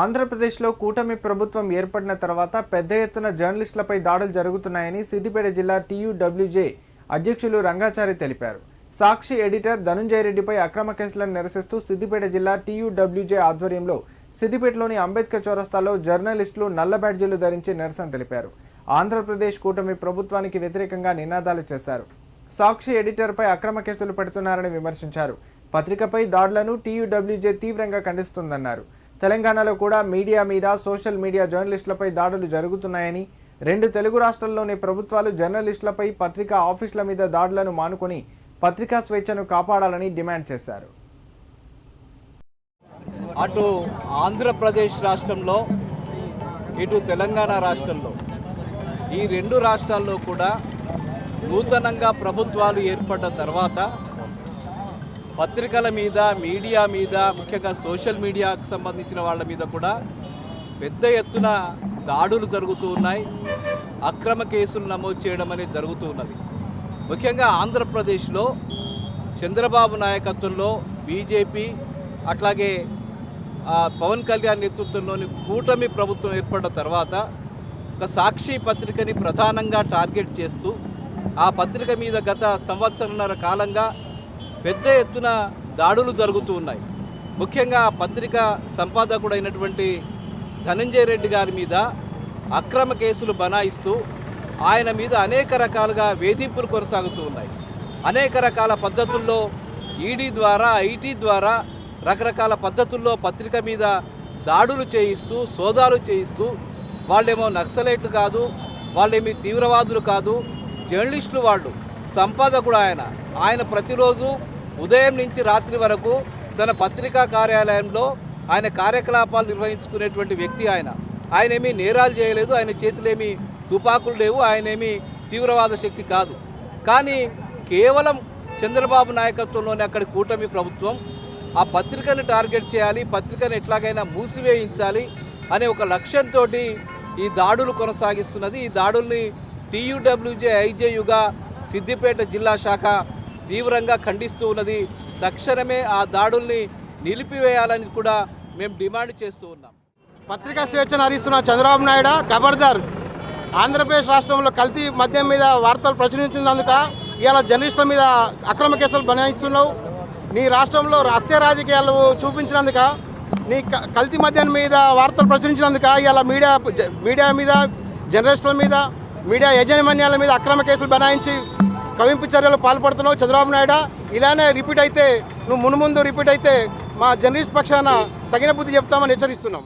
ఆంధ్రప్రదేశ్లో కూటమి ప్రభుత్వం ఏర్పడిన తర్వాత పెద్ద ఎత్తున జర్నలిస్టులపై దాడులు జరుగుతున్నాయని సిద్దిపేట జిల్లా టీయూడబ్ల్యూజే అధ్యక్షులు రంగాచారి తెలిపారు. సాక్షి ఎడిటర్ ధనుంజయ రెడ్డిపై అక్రమ కేసులను నిరసిస్తూ సిద్దిపేట జిల్లా టీయూడబ్ల్యూజే ఆధ్వర్యంలో సిద్దిపేటలోని అంబేద్కర్ చౌరస్తాలో జర్నలిస్టులు నల్ల బ్యాడ్జీలు ధరించి నిరసన తెలిపారు. ఆంధ్రప్రదేశ్ కూటమి ప్రభుత్వానికి వ్యతిరేకంగా నినాదాలు చేశారు. సాక్షి ఎడిటర్పై అక్రమ కేసులు పెడుతున్నారని విమర్శించారు. పత్రికపై దాడులను టీయూడబ్ల్యూజే తీవ్రంగా ఖండిస్తుందన్నారు. తెలంగాణలో కూడా మీడియా మీద సోషల్ మీడియా జర్నలిస్టులపై దాడులు జరుగుతున్నాయని రెండు తెలుగు రాష్ట్రాల్లోని ప్రభుత్వాలు జర్నలిస్టులపై పత్రికా ఆఫీసుల మీద దాడులను మానుకొని పత్రికా స్వేచ్ఛను కాపాడాలని డిమాండ్ చేశారు. అటు ఆంధ్రప్రదేశ్ రాష్ట్రంలో ఇటు తెలంగాణ రాష్ట్రంలో ఈ రెండు రాష్ట్రాల్లో కూడా నూతనంగా ప్రభుత్వాలు ఏర్పడ్డ తర్వాత పత్రికల మీద మీడియా మీద ముఖ్యంగా సోషల్ మీడియాకు సంబంధించిన వాళ్ళ మీద కూడా పెద్ద ఎత్తున దాడులు జరుగుతూ ఉన్నాయి. అక్రమ కేసులు నమోదు చేయడం అనేది జరుగుతూ ఉన్నది. ముఖ్యంగా ఆంధ్రప్రదేశ్లో చంద్రబాబు నాయకత్వంలో బీజేపీ అట్లాగే పవన్ కళ్యాణ్ నేతృత్వంలోని కూటమి ప్రభుత్వం ఏర్పడిన తర్వాత ఒక సాక్షి పత్రికని ప్రధానంగా టార్గెట్ చేస్తూ ఆ పత్రిక మీద గత సంవత్సరంన్నర కాలంగా పెద్ద ఎత్తున దాడులు జరుగుతూ ఉన్నాయి. ముఖ్యంగా ఆ పత్రిక సంపాదకుడైనటువంటి ధనంజయ రెడ్డి గారి మీద అక్రమ కేసులు బనాయిస్తూ ఆయన మీద అనేక రకాలుగా వేధింపులు కొనసాగుతూ ఉన్నాయి. అనేక రకాల పద్ధతుల్లో ఈడీ ద్వారా ఐటీ ద్వారా రకరకాల పద్ధతుల్లో పత్రిక మీద దాడులు చేయిస్తూ సోదాలు చేయిస్తూ వాళ్ళేమో నక్సలైట్లు కాదు వాళ్ళేమి తీవ్రవాదులు కాదు జర్నలిస్టులు వాళ్ళు సంపాదకుడు ఆయన. ఆయన ప్రతిరోజు ఉదయం నుంచి రాత్రి వరకు తన పత్రికా కార్యాలయంలో ఆయన కార్యకలాపాలు నిర్వహించుకునేటువంటి వ్యక్తి ఆయన. ఆయన ఏమీ నేరాలు చేయలేదు ఆయన చేతులేమి తుపాకులు లేవు ఆయన ఏమీ తీవ్రవాద శక్తి కాదు. కానీ కేవలం చంద్రబాబు నాయకత్వంలోనే అక్కడి కూటమి ప్రభుత్వం. ఆ పత్రికను టార్గెట్ చేయాలి పత్రికను ఎట్లాగైనా మూసివేయించాలి అనే ఒక లక్ష్యంతో ఈ దాడులు కొనసాగిస్తున్నది. ఈ దాడుల్ని టీయూడబ్ల్యూజే ఐజేయుగా సిద్దిపేట జిల్లా శాఖ తీవ్రంగా ఖండిస్తూ ఉన్నది. తక్షణమే ఆ దాడుల్ని నిలిపివేయాలని కూడా మేము డిమాండ్ చేస్తూ ఉన్నాం. పత్రికా స్వేచ్ఛను హరిస్తున్న చంద్రబాబు నాయుడు ఖబర్దార్. ఆంధ్రప్రదేశ్ రాష్ట్రంలో కల్తీ మద్యం మీద వార్తలు ప్రచురించినందుక ఇవాళ జర్నలిస్టుల మీద అక్రమ కేసులు బనాయిస్తున్నావు. నీ రాష్ట్రంలో హత్య రాజకీయాలు చూపించినందుక నీ క- కల్తీ మద్యం మీద వార్తలు ప్రచురించినందుక ఇవాళ మీడియా మీడియా మీద జర్నలిస్టుల మీద మీడియా యాజమాన్యాల మీద అక్రమ కేసులు బనాయించి కవింపు చర్యలు పాల్పడుతున్నావు చంద్రబాబు నాయుడు. ఇలానే రిపీట్ అయితే నువ్వు మునుముందు రిపీట్ అయితే మా జర్నలిస్ట్ పక్షాన తగిన బుద్ధి చెప్తామని హెచ్చరిస్తున్నాం.